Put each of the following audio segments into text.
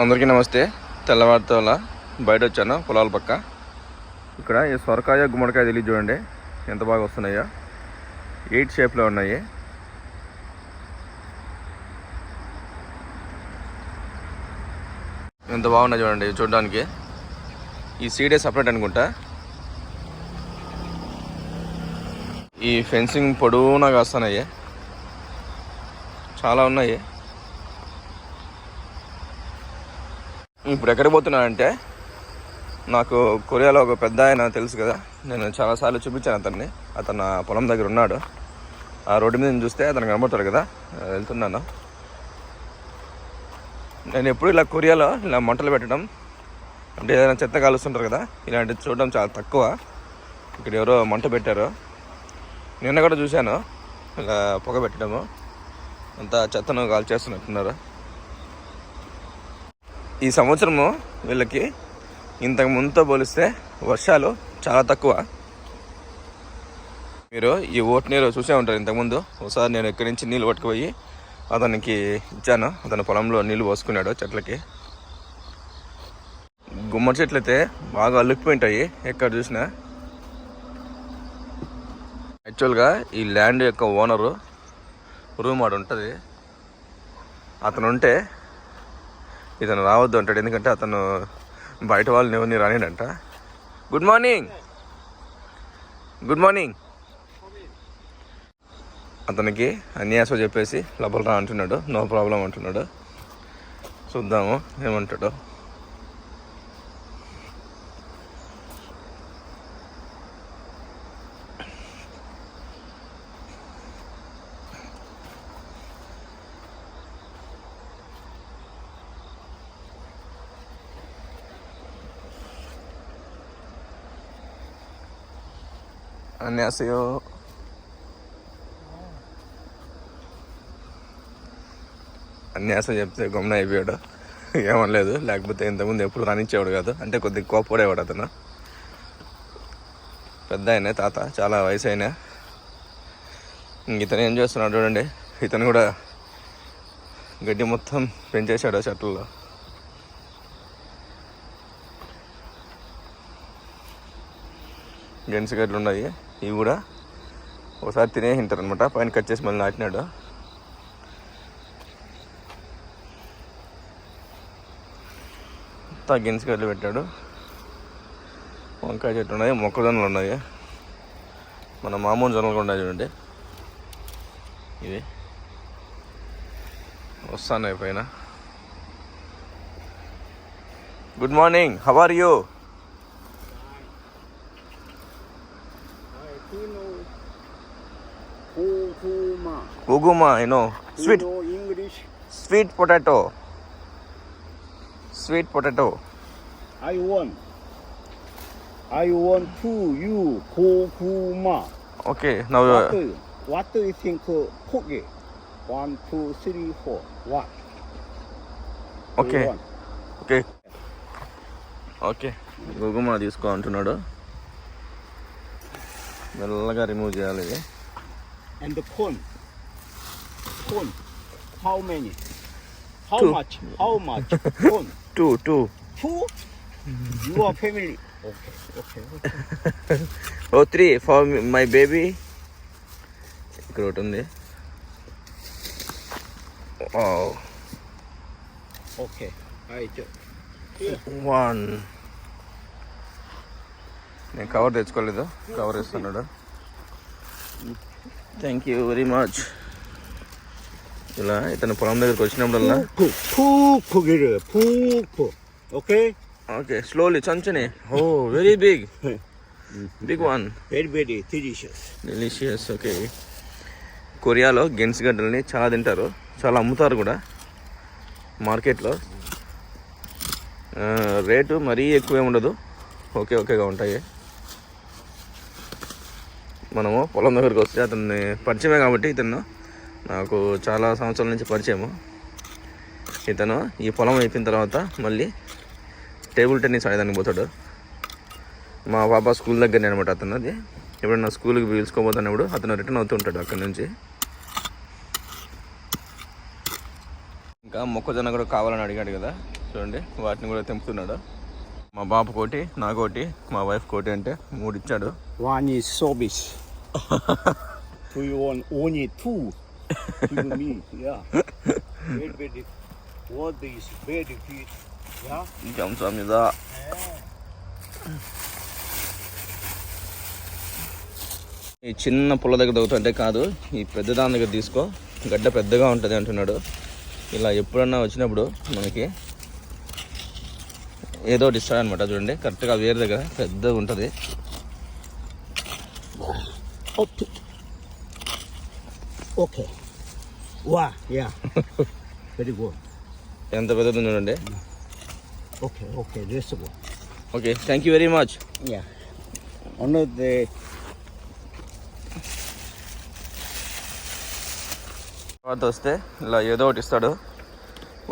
అందరికీ నమస్తే. తెల్లవారితోల బయట వచ్చాను పొలాల పక్క. ఇక్కడ ఈ సొరకాయ గుమ్మడికాయ తెలియదు చూడండి. ఎంత బాగా వస్తున్నాయో. ఎయిట్ షేప్లో ఉన్నాయి. ఎంత బాగున్నాయి చూడండి చూడడానికి. ఈ సీడే సపరేట్ అనుకుంటా. ఈ ఫెన్సింగ్ పొడవునా కాస్తున్నాయి. చాలా ఉన్నాయి. ఇప్పుడు ఎక్కడికి పోతున్నానంటే నాకు కొరియాలో ఒక పెద్ద ఆయన తెలుసు కదా నేను చాలాసార్లు చూపించాను అతన్ని. అతను పొలం దగ్గర ఉన్నాడు. ఆ రోడ్డు మీద చూస్తే అతను కనబడతాడు కదా వెళ్తున్నాను. నేను ఎప్పుడు ఇలా కొరియాలో ఇలా మంటలు పెట్టడం అంటే ఏదైనా చెత్త కాలుస్తుంటారు కదా ఇలాంటివి చూడడం చాలా తక్కువ. ఇక్కడ ఎవరో మంట పెట్టారు. నిన్న కూడా చూశాను ఇలా పొగ పెట్టడము. అంతా చెత్తను కాల్ చేస్తున్నట్టున్నారు ఈ సంవత్సరము వీళ్ళకి ఇంతకు ముందుతో పోలిస్తే వర్షాలు చాలా తక్కువ. మీరు ఈ ఓట్ నీరు చూసే ఉంటారు ఇంతకుముందు ఒకసారి నేను ఇక్కడి నుంచి నీళ్ళు పట్టుకుపోయి అతనికి ఇచ్చాను. అతని పొలంలో నీళ్ళు పోసుకున్నాడు చెట్లకి. గుమ్మడి చెట్లు అయితే బాగా అల్లుకుపోయి ఎక్కడ చూసినా. యాక్చువల్గా ఈ ల్యాండ్ యొక్క ఓనరు రూమ్ ఆడు ఉంటుంది. అతను ఉంటే ఇతను రావద్దు అంటాడు. ఎందుకంటే అతను బయట వాళ్ళని ఎవరిని రానిడంట గుడ్ మార్నింగ్ గుడ్ మార్నింగ్ అతనికి అన్యాసో చెప్పేసి లోపల రా అంటున్నాడు. నో ప్రాబ్లం అంటున్నాడు. చూద్దాము ఏమంటాడు. 안녕하세요. అన్యాసం చెప్తే గమన అయిపోయాడు ఏమనలేదు లేకపోతే ఇంతకుముందు ఎప్పుడు రానిచ్చేవాడు కాదు అంటే కొద్దిగా కోపడేవాడు అతను పెద్ద ఆయన తాత చాలా వయసు అయినా ఇంక ఇతను ఏం చేస్తున్నాడు చూడండి ఇతను కూడా గడ్డి మొత్తం పెంచేశాడు ఆ చెట్లలో గెన్స్ గడ్డలు ఉన్నాయి ఇవి కూడా ఒకసారి తినే అనమాట పైన కట్ చేసి మళ్ళీ నాటినాడు. అంతా గెన్స్ గడ్డలు పెట్టాడు. వంకాయ చెట్లు ఉన్నాయి మొక్కజొన్నలు ఉన్నాయి. మన మామూలు జొన్నలు కూడా ఉన్నాయి చూడండి. ఇవి. వస్తాను పైన. Good morning how are you? Kukuma. Guguma, I know. You Sweet, know English? sweet potato. Sweet potato. I want. I want to you Kukuma. Okay, now What uh, do you, what do you think uh, cookie? One, two, three, four. What? do you okay, want? okay. Okay గుగుమా తీసుకో అంటున్నాడు మెల్లగా remove చేయాలి ఇది And the corn. Corn. How many? How Two. much? How much? corn. Two two Two? Your family. Okay, okay, okay. Oh three for my baby ఇక్కడ ఒకటి ఉంది Okay. I just. One నేను cover తెచ్చుకోలేదు cover ఇస్తున్నాడు thank you very much ఇలా ఇతను పొలం దగ్గరికి వచ్చినప్పుడల్లా ఓకే ఓకే స్లోలీ చంచని ఓ very big big one delicious okay కొరియాలో గెన్స్ గడ్డల్ని చాలా తింటారు. చాలా అమ్ముతారు కూడా. మార్కెట్లో రేటు uh, మరీ ఎక్కువే ఉండదు. ఓకే ఓకేగా ఉంటాయి. మనము పొలం దగ్గరికి వస్తే అతన్ని పరిచయమే కాబట్టి ఇతను నాకు చాలా సంవత్సరాల నుంచి పరిచయము. ఇతను ఈ పొలం అయిపోయిన తర్వాత మళ్ళీ టేబుల్ టెన్నిస్ ఆడేదానికి పోతాడు. మా పాప స్కూల్ దగ్గరనే అనమాట అతను అది ఎప్పుడన్నా స్కూల్కి పిలుచుకోబోతున్నప్పుడు అతను రిటర్న్ అవుతూ ఉంటాడు అక్కడి నుంచి. ఇంకా మొక్కజొన్న కూడా కావాలని అడిగాడు కదా. చూడండి వాటిని కూడా తెంపుతున్నాడు. మా బాబు కోటి నాకోటి మా వైఫ్ కోటి అంటే మూడు ఇచ్చాడు. One is. to you want only two. to me, yeah. Very, very. What is very good. Yeah. కంసం మీద ఈ చిన్న పుల్ల దగ్గర తగ్గుతుంటే కాదు ఈ పెద్ద దాని దగ్గర తీసుకో గడ్డ పెద్దగా ఉంటుంది అంటున్నాడు ఇలా ఎప్పుడన్నా వచ్చినప్పుడు మనకి ఏదో ఒకటి ఇస్తాడనమాట చూడండి కరెక్ట్గా వేరే దగ్గర పెద్దగా ఉంటుంది Okay. Okay. Wow, yeah. very good. ఎంత పెద్దది ఉంది చూడండి okay, this one. Okay thank you very much. Only the తర్వాత వస్తే ఇలా ఏదో ఒకటి ఇస్తాడు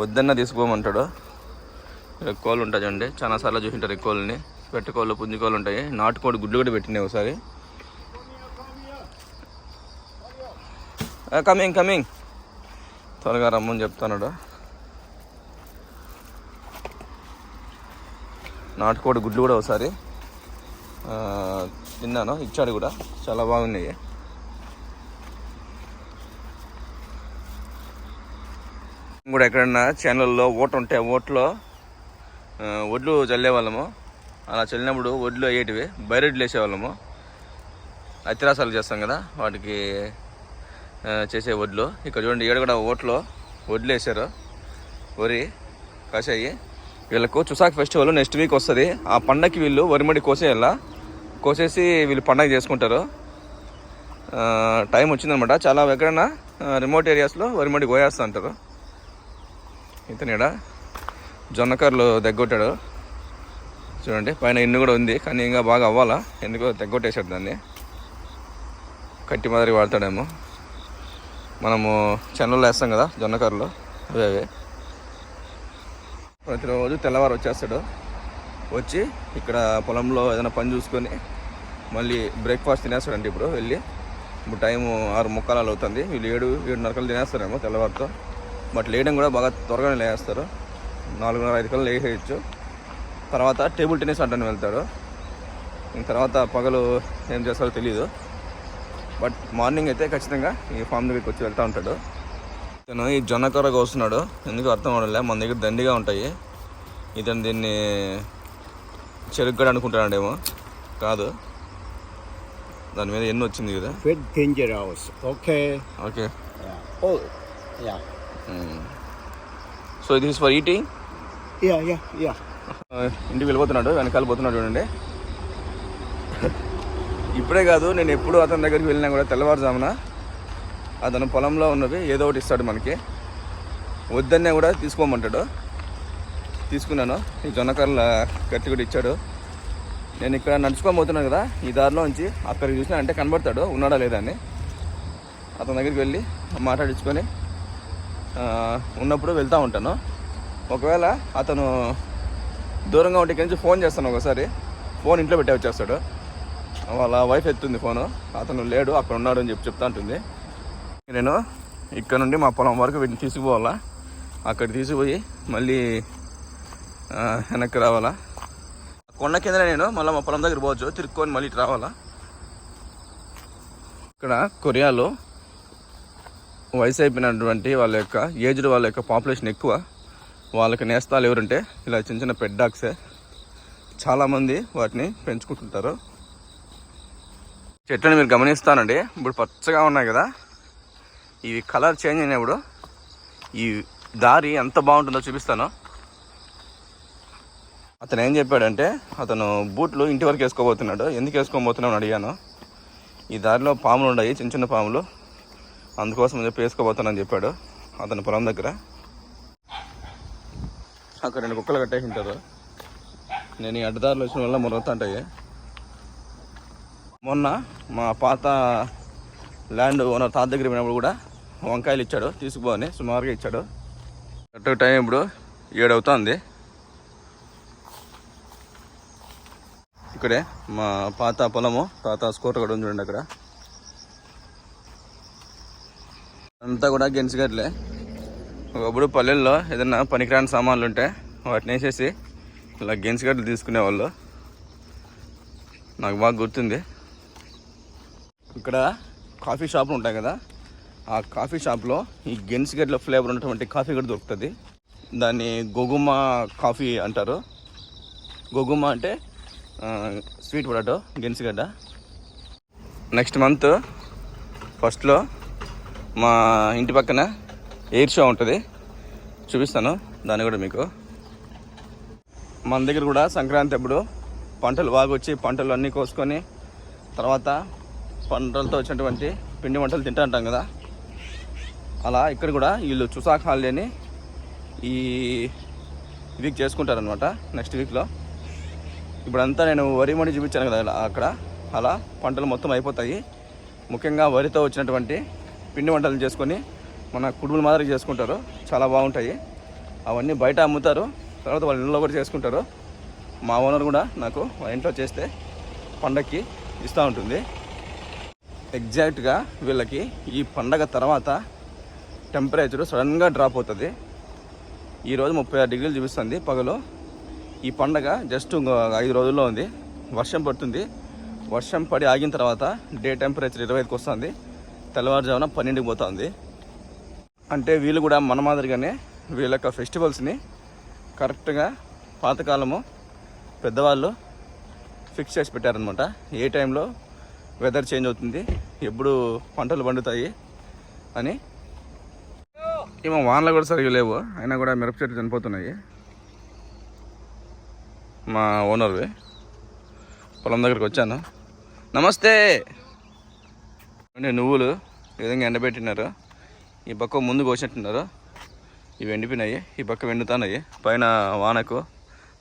వద్దన్న తీసుకోమంటాడు ఇక్కడ కోళ్ళు ఉంటాయి చూడండి చాలా సార్లు చూసింటారు ఈ కోళ్ళని పెట్టకోళ్ళు పుంజుకోళ్ళు ఉంటాయి నాటుకోడి గుడ్లు కూడా పెట్టినాయి ఒకసారి కమింగ్ కమింగ్. త్వరగా రమ్మని చెప్తున్నాడు నాటుకోడి గుడ్లు కూడా ఒకసారి తిన్నాను ఇచ్చాడు కూడా. చాలా బాగున్నాయి. కూడా ఎక్కడన్నా ఛానల్లో ఓటు ఉంటే ఓట్లో ఒడ్లు చల్లేవాళ్ళము. అలా చల్లినప్పుడు వడ్లు అయ్యేటివి బైరెడ్లు వేసేవాళ్ళము. అత్యరాసాలు చేస్తాం కదా వాటికి చేసే వడ్లు. ఇక్కడ చూడండి ఈడ కూడా ఓట్లో వడ్లు వేసారు వరి కాసాయి వీళ్ళకు చుసాక్ ఫెస్టివల్ నెక్స్ట్ వీక్ వస్తుంది. ఆ పండగకి వీళ్ళు వరిమడి కోసేయాల? కోసేసి వీళ్ళు పండగ చేసుకుంటారు. టైం వచ్చిందనమాట. చాలా ఎక్కడైనా రిమోట్ ఏరియాస్లో వరిమడి కోయేస్తూ అంటారు. ఇతనిడ జొన్నకర్రలు దగ్గొట్టాడు చూడండి పైన ఇన్ను కూడా ఉంది కానీ ఇంకా బాగా అవ్వాలా? ఎందుకో తెగ్గొట్టేశాడు దాన్ని. కట్టి మాదిరి వాడతాడేమో. మనము చెన్నలు వేస్తాం కదా జొన్నకర్రలు. అవే అవే. ప్రతిరోజు తెల్లవారు వచ్చేస్తాడు. వచ్చి ఇక్కడ పొలంలో ఏదైనా పని చూసుకొని మళ్ళీ బ్రేక్ఫాస్ట్ తినేస్తాడండి ఇప్పుడు వెళ్ళి. ఇప్పుడు టైము ఆరు ముక్కాలు అవుతుంది. వీళ్ళు ఏడు ఏడున్నరకలు తినేస్తారేమో తెల్లవారితో. బట్ లేయడం కూడా బాగా త్వరగానే లేస్తారు. నాలుగున్నర ఐదు కల్లా లేసేయచ్చు తర్వాత టేబుల్ టెన్నిస్ ఆడడానికి వెళ్తాడు. ఇంక తర్వాత పగలు ఏం చేస్తారో తెలియదు బట్ మార్నింగ్ అయితే ఖచ్చితంగా ఈ ఫామ్ దగ్గరికి వచ్చి వెళ్తూ ఉంటాడు ఇతను ఈ జొన్న కూర కోస్తున్నాడు ఎందుకు అర్థం అవడంలే మన దగ్గర దండిగా ఉంటాయి ఇతను దీన్ని చెరుగ్గడ అనుకుంటాడేమో కాదు దాని మీద ఎన్ని వచ్చింది కదా. Okay. Okay Yeah. Oh, yeah. So this for eating. ఇంటికి వెళ్ళిపోతున్నాడు వెనకాల పోతున్నాడు చూడండి ఇప్పుడే కాదు నేను ఎప్పుడు అతని దగ్గరికి వెళ్ళినా కూడా తెల్లవారుజామున అతను పొలంలో ఉన్నవి ఏదో ఒకటి ఇస్తాడు మనకి. వద్దన్నే కూడా తీసుకోమంటాడు. తీసుకున్నాను. ఈ జొన్నకర్రల కత్తి కూడా ఇచ్చాడు. నేను ఇక్కడ నడుచుకోబోతున్నాను కదా ఈ దారిలో నుంచి అక్కడికి చూసినా అంటే కనబడతాడు ఉన్నాడా లేదా అని. అతని దగ్గరికి వెళ్ళి మాట్లాడించుకొని ఉన్నప్పుడు వెళ్తూ ఉంటాను. ఒకవేళ అతను దూరంగా ఉంటే ఇక్కడి నుంచి ఫోన్ చేస్తాను ఒకసారి. ఫోన్ ఇంట్లో పెట్టే వచ్చేస్తాడు. వాళ్ళ వైఫ్ ఎత్తుంది ఫోను అతను లేడు అక్కడ ఉన్నాడు అని చెప్పి చెప్తా ఉంటుంది నేను ఇక్కడ నుండి మా పొలం వరకు వీటిని తీసుకుపోవాలా? అక్కడ తీసుకుపోయి మళ్ళీ వెనక్కి రావాలా? కొండ కింద నేను మళ్ళీ మా పొలం దగ్గర పోవచ్చు తిరుక్కొని మళ్ళీ రావాలా? ఇక్కడ కొరియాలో వయసు అయిపోయినటువంటి వాళ్ళ యొక్క ఏజ్డ్ వాళ్ళ యొక్క పాపులేషన్ ఎక్కువ. వాళ్ళకి నేస్తాలు ఎవరంటే ఇలా చిన్న చిన్న పెడ్ డాగ్సే చాలామంది వాటిని పెంచుకుంటుంటారు. చెట్లను మీరు గమనిస్తానండి. ఇప్పుడు పచ్చగా ఉన్నాయి కదా. ఇవి కలర్ చేంజ్ అయినప్పుడు ఈ దారి ఎంత బాగుంటుందో చూపిస్తాను. అతను ఏం చెప్పాడంటే అతను బూట్లు ఇంటి వరకు వేసుకోబోతున్నాడు. ఎందుకు వేసుకోబోతున్నావు అని అడిగాను. ఈ దారిలో పాములు ఉన్నాయి చిన్న చిన్న పాములు. అందుకోసం అని చెప్పి వేసుకోబోతానని చెప్పాడు అతను పొలం దగ్గర. అక్కడ రెండు కుక్కలు కట్టేసి ఉంటారు. నేను ఈ అడ్డదారులు వచ్చిన వల్ల మొరుగుతుంటాయి మొన్న మా పాత ల్యాండ్ ఓనర్ తాత దగ్గర పోయినప్పుడు కూడా వంకాయలు ఇచ్చాడు తీసుకుపోని సుమారుగా ఇచ్చాడు. కరెక్ట్ టైం ఇప్పుడు ఏడు అవుతుంది ఇక్కడే మా పాత పొలము తాత స్కూటర్ కూడా ఉంది చూడండి అక్కడ. అంతా కూడా గెంచిగట్లే ఒకప్పుడు పల్లెల్లో ఏదైనా పనికిరాని సామాన్లు ఉంటే వాటిని వేసేసి ఇలా గెన్స్ గడ్డలు తీసుకునేవాళ్ళు. నాకు బాగా గుర్తుంది. ఇక్కడ కాఫీ షాపులు ఉంటాయి కదా. ఆ కాఫీ షాప్లో ఈ గెన్స్ గడ్డలో ఫ్లేవర్ ఉన్నటువంటి కాఫీ కూడా దొరుకుతుంది. దాన్ని గోగుమ కాఫీ అంటారు. గోగుమ అంటే స్వీట్ పొటాటో గెన్సిగడ్డ నెక్స్ట్ మంత్ ఫస్ట్లో మా ఇంటి పక్కన ఎయిర్ షో ఉంటుంది. చూపిస్తాను దాన్ని కూడా మీకు. మన దగ్గర కూడా సంక్రాంతి అప్పుడు పంటలు బాగా వచ్చి పంటలు అన్నీ కోసుకొని తర్వాత పంటలతో వచ్చినటువంటి పిండి వంటలు తింటూ ఉంటాం కదా. అలా ఇక్కడ కూడా వీళ్ళు చుసాక్ హాలిడేని ఈ వీక్ చేసుకుంటారనమాట నెక్స్ట్ వీక్లో ఇప్పుడంతా నేను వరి మడి చూపించాను కదా అక్కడ. అలా పంటలు మొత్తం అయిపోతాయి. ముఖ్యంగా వరితో వచ్చినటువంటి పిండి వంటలు చేసుకొని మన కుటుంబం మాదిరి చేసుకుంటారు. చాలా బాగుంటాయి. అవన్నీ బయట అమ్ముతారు. తర్వాత వాళ్ళ ఇంట్లో కూడా చేసుకుంటారు. మా ఓనర్ కూడా నాకు వాళ్ళ ఇంట్లో చేస్తే పండక్కి ఇస్తూ ఉంటుంది. ఎగ్జాక్ట్గా వీళ్ళకి ఈ పండగ తర్వాత టెంపరేచర్ సడన్గా డ్రాప్ అవుతుంది. ఈరోజు ముప్పై ఆరు డిగ్రీలు చూపిస్తుంది పగలు. ఈ పండగ జస్ట్ ఐదు రోజుల్లో ఉంది. వర్షం పడుతుంది. వర్షం పడి ఆగిన తర్వాత డే టెంపరేచర్ ఇరవై ఐదుకి వస్తుంది. తెల్లవారుజామున పన్నెండుకి పోతుంది. అంటే వీళ్ళు కూడా మన మాదిరిగానే వీళ్ళ యొక్క ఫెస్టివల్స్ని కరెక్ట్గా పాతకాలము పెద్దవాళ్ళు ఫిక్స్ చేసి పెట్టారనమాట ఏ టైంలో వెదర్ చేంజ్ అవుతుంది. ఎప్పుడు పంటలు పండుతాయి అని. ఏమో వానలు కూడా సరిగా లేవు. అయినా కూడా మిరప చెట్లు చనిపోతున్నాయి. మా ఓనర్వి పొలం దగ్గరికి వచ్చాను. నమస్తే. అంటే నువ్వులు ఈ విధంగా ఎండబెట్టినారు. ఈ పక్క ముందు కోసినట్టున్నారు. ఇవి ఎండిపోయినాయి. ఈ పక్క వెండుతున్నాయి పైన వానకు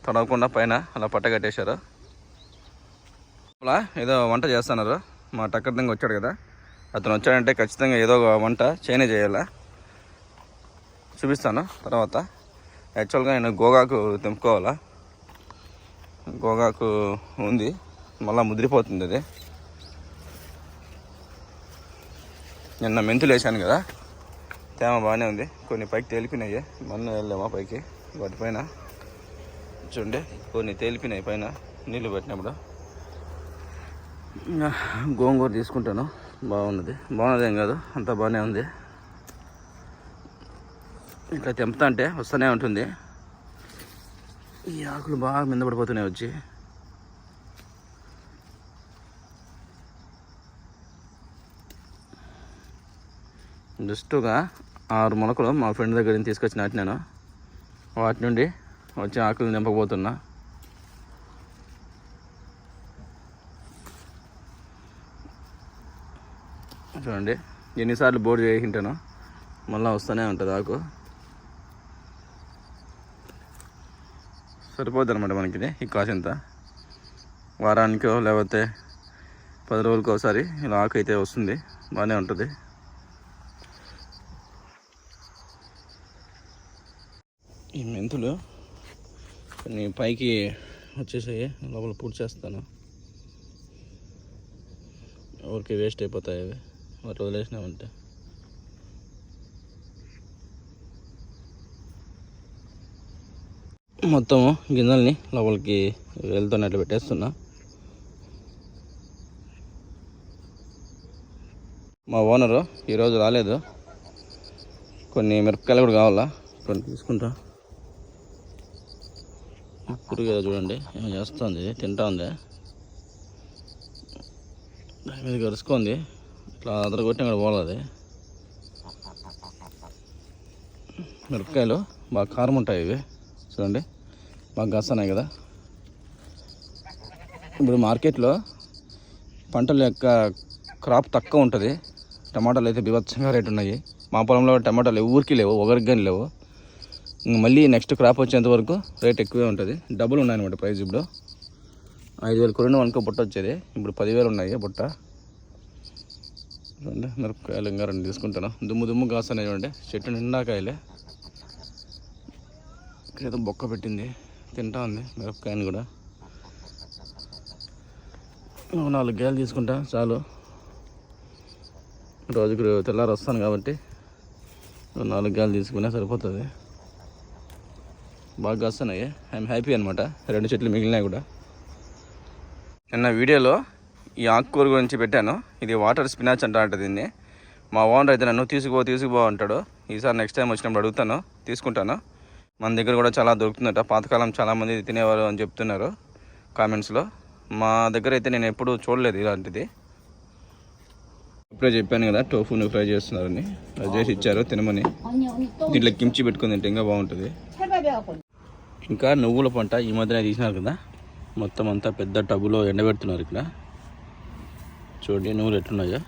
తడవకుండా పైన అలా పట్టగట్టేశారు అలా ఏదో వంట చేస్తున్నారు. మా టక్కర్దంగా వచ్చాడు కదా. అతను వచ్చాడంటే ఖచ్చితంగా ఏదో ఒక వంట చేయనే చేయాలా? చూపిస్తాను తర్వాత. యాక్చువల్గా నేను గోగాకు తెంపుకోవాలా? గోగాకు ఉంది. మళ్ళీ ముదిరిపోతుంది అది. నిన్న మెంతులు వేసాను కదా. తేమ బాగానే ఉంది. కొన్ని పైకి తేలిపినాయి మొన్న వెళ్ళామా పైకి? వాటిపైన చూడండి. కొన్ని తేలిపినాయి పైన. నీళ్ళు పెట్టినప్పుడు. గోంగూర తీసుకుంటాను. బాగున్నది. బాగున్నది ఏం కాదు. అంతా బాగానే ఉంది. ఇట్లా తెంపుతా అంటే వస్తూనే ఉంటుంది. ఈ ఆకులు బాగా మింద పడిపోతున్నాయి వచ్చి. జస్ట్గా ఆరు మొలకలు మా ఫ్రెండ్ దగ్గర నుంచి తీసుకొచ్చి నాటినాను. వాటి నుండి వచ్చి ఆకులు నింపబోతున్నా చూడండి. ఎన్నిసార్లు బోర్డు చేసింటానో మళ్ళీ వస్తూనే ఉంటుంది ఆకు. సరిపోద్ది అనమాట మనకి ఈ కాస్ట్ ఎంత? వారానికో లేకపోతే పది రోజులకి ఒకసారి ఇలా ఆకు అయితే వస్తుంది బాగానే ఉంటుంది. ఈ మెంతులు కొన్ని పైకి వచ్చేసాయి లోపల పూర్తి చేస్తాను ఊరికి వేస్ట్ అయిపోతాయి అవి. వాటి వదిలేసినామంటే. మొత్తం గింజల్ని లోపలికి వెళ్తున్నట్లు పెట్టేస్తున్నా. మా ఓనరు ఈరోజు రాలేదు. కొన్ని మిరపకాయలు కూడా కావాలా? కొన్ని తీసుకుంటా. ఇప్పుడు కదా చూడండి ఏమో చేస్తుంది తింటా ఉంది. దాని మీద గరుచుకుంది ఇట్లా అదర కొట్టిన అక్కడ పోలేదు మిరపకాయలు బాగా కారం ఉంటాయి ఇవి. చూడండి బాగా గసనాయి కదా. ఇప్పుడు మార్కెట్లో పంటల యొక్క క్రాప్ తక్కువ ఉంటుంది. టమాటాలు అయితే బీభత్సంగా రేటు ఉన్నాయి. మా పొలంలో టమాటాలు ఊరికి లేవు ఒకరికి కానీ లేవు. ఇంక మళ్ళీ నెక్స్ట్ క్రాప్ వచ్చేంత వరకు రేట్ ఎక్కువే ఉంటుంది. డబ్బులు ఉన్నాయన్నమాట ప్రైస్ ఇప్పుడు. ఐదు వేలు కొరిన అనుకో బుట్ట వచ్చేది. ఇప్పుడు పదివేలు ఉన్నాయి బుట్ట. చూడండి మిరపకాయలు ఇంకా రెండు తీసుకుంటాను. దుమ్ము దుమ్ము కాస్తున్నాయి చూడండి. చెట్టు నిండాకాయలే ఏదో బొక్క పెట్టింది. తింటా ఉంది మిరపకాయని కూడా. నాలుగు గేలు తీసుకుంటా చాలు. రోజుకు తెల్లారు వస్తాను కాబట్టి నాలుగు గేలు తీసుకునే సరిపోతుంది. బాగా వస్తున్నాయి ఐఎమ్ హ్యాపీ అనమాట రెండు చెట్లు మిగిలినాయి కూడా. నిన్న వీడియోలో ఈ ఆకుకూర గురించి పెట్టాను. ఇది వాటర్ స్పినాచ్ అంట దీన్ని. మా ఓనర్ అయితే నన్ను తీసుకుపో తీసుకుపో అంటాడు. ఈసారి నెక్స్ట్ టైం వచ్చినప్పుడు అడుగుతాను. తీసుకుంటాను. మన దగ్గర కూడా చాలా దొరుకుతుందట. పాతకాలం చాలామంది తినేవారు అని చెప్తున్నారు కామెంట్స్లో మా దగ్గర అయితే నేను ఎప్పుడు చూడలేదు ఇలాంటిది. ఇప్పుడే చెప్పాను కదా టోఫూను ఫ్రై చేస్తున్నారని. ఫ్రై చేసి ఇచ్చారు తినమని. దీంట్లో కిమ్చి పెట్టుకుని తింటే ఇంకా బాగుంటుంది. ఇంకా నువ్వుల పంట ఈ మధ్యనే తీసినారు కదా. మొత్తం అంతా పెద్ద టబ్బులో ఎండబెడుతున్నారు ఇక్కడ. చూడండి నువ్వులు ఎట్లున్నాయా.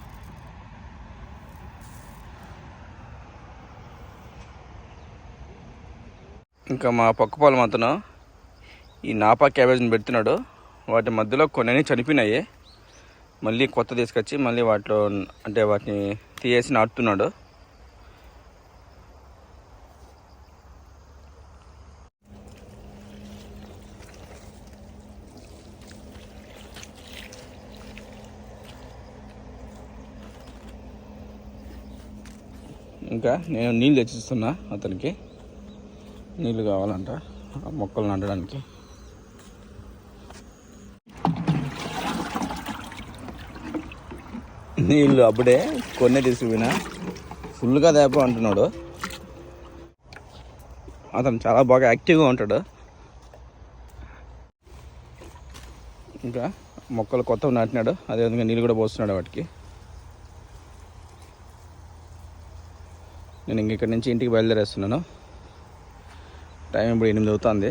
ఇంకా మా పక్క పొలం అతను ఈ నాపా క్యాబేజ్ని పెడుతున్నాడు. వాటి మధ్యలో కొన్ని చనిపోయినాయి. మళ్ళీ కొత్త తీసుకొచ్చి మళ్ళీ వాటిలో అంటే వాటిని తీయేసి నాటుతున్నాడు. ఇంకా నేను నీళ్ళు తెచ్చిస్తున్నా అతనికి. నీళ్ళు కావాలంట. మొక్కలు నాటడానికి. నీళ్ళు అప్పుడే కొన్ని తీసుకుపోయినా. ఫుల్గా తేప అంటున్నాడు. అతను చాలా బాగా యాక్టివ్గా ఉంటాడు. ఇంకా మొక్కలు కొత్తవి నాటినాడు. అదేవిధంగా నీళ్ళు కూడా పోస్తున్నాడు వాటికి. నేను ఇంక ఇక్కడి నుంచి ఇంటికి బయలుదేరేస్తున్నాను. టైం ఇప్పుడు ఎనిమిది అవుతుంది.